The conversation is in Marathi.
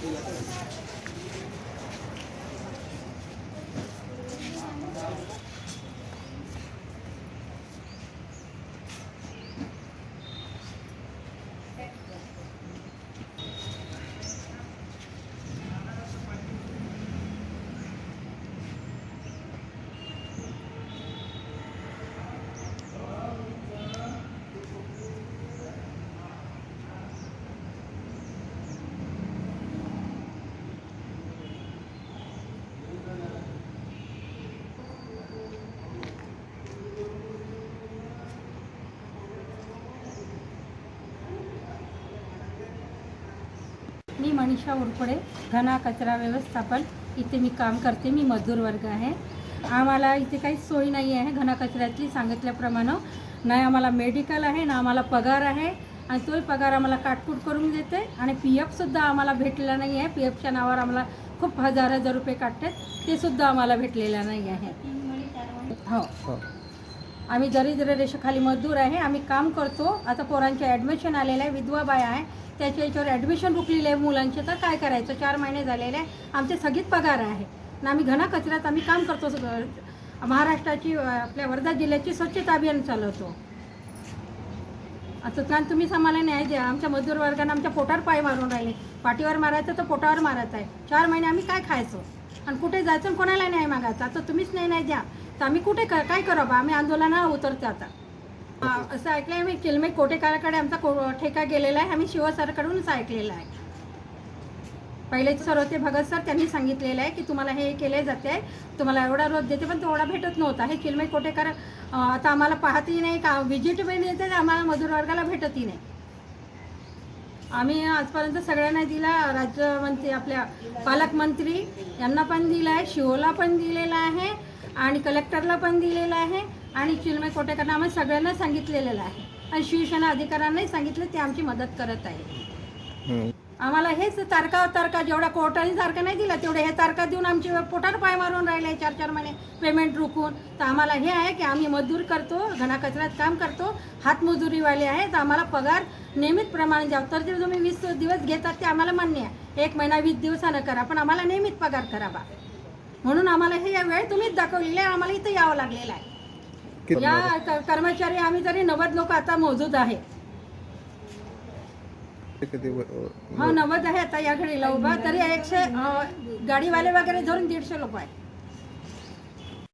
Gracias. मी मनीषा उरपडे घना कचरा व्यवस्थापन. इथे मी काम करते मी मजदूर वर्ग आहे. आम्हाला इथे काही सोय नाही आहे घना कचऱ्यातली सांगितल्याप्रमाणे. नाही आम्हाला मेडिकल आहे ना आम्हाला पगार आहे. आणि तोही पगार आम्हाला काटकूट करून देते. आणि पी एफसुद्धा आम्हाला भेटलेला नाही आहे. पी एफच्या नावावर आम्हाला खूप हजार हजार रुपये काढतात ते सुद्धा आम्हाला भेटलेलं नाही आहे. हो. हो. आम्ही दरिद्र रेषेखाली मजदूर आहे आम्ही काम करतो. आता पोरांचे ॲडमिशन आलेलं आहे विधवा बाय आहे. त्याच्या याच्यावर ॲडमिशन रुकलेलं आहे मुलांचे. तर काय करायचं? चार महिने झालेले आहे. आमचे स्थगित पगार आहे. आणि आम्ही घना कचऱ्यात आम्ही काम करतो. सगळं. महाराष्ट्राची आपल्या वर्धा जिल्ह्याची स्वच्छता अभियान चालवतो. असं कारण तुम्हीच आम्हाला न्याय द्या. आमच्या मजदूर वर्गाने आमच्या पोटावर पाय मारून राहिले. पाठीवर मारायचं तर पोटावर मारत आहे. चार महिने आम्ही काय खायचो? आणि कुठे जायचं आणि कोणाला न्याय मागायचा? आता तुम्हीच नाही द्या. तर आम्ही कुठे क- काय करू बा आम्ही आंदोलनाला उतरतो आता. आ, असं ऐकलं आहे मी. चिलमे कोटेकाराकडे आमचा को ठेका गेलेला आहे. आम्ही शिवसरकडूनच ऐकलेला आहे. पहिले सर होते भगत सर त्यांनी सांगितलेलं आहे की तुम्हाला हे केले जाते. तुम्हाला एवढा रोज देते पण तेवढा भेटत नव्हता. हे चिलमे कोटेकर अं, आता आम्हाला पाहतही नाही का? व्हिजिट पण देते आम्हाला मजूर वर्गाला भेटतही नाही. आम्ही आजपर्यंत सगळ्यांना दिला. राज्यमंत्री आपल्या पालकमंत्री यांना पण दिला आहे शिवला पण दिलेला आहे. आणि कलेक्टरला पण दिलेला आहे आणि चिलमे कोटेकरना आम्ही सगळ्यांना सांगितलेलं आहे. आणि शिवसेना अधिकाऱ्यांनाही सांगितलं ते आमची मदत करत आहे. आम्हाला हेच तारका तारका जेवढ्या कोर्टाने तारखा नाही दिला तेवढ्या हे तारखा देऊन आमची पोटार पाय मारून राहिले चार चार महिने पेमेंट रुकून तर आम्हाला हे आहे की आम्ही मजदूर करतो घना कचऱ्यात काम करतो हातमजुरीवाले आहे तर आम्हाला पगार नियमित प्रमाणे द्यावं तर जे तुम्ही वीस दिवस घेतात ते आम्हाला मान्य आहे. एक महिना वीस दिवसानं करा पण आम्हाला नियमित पगार करावा म्हणून आम्हाला हे वेळ तुम्हीच दाखवलेली आहे. आम्हाला इथं यावं लागलेलं आहे. या कर्मचारी आम्ही तरी नव्वद लोक आता मोजूद आहे किती व- हा नव्वद आहे आता या घडीला उभा. तरी एकशे गाडीवाले वगैरे धरून दीडशे लोक आहे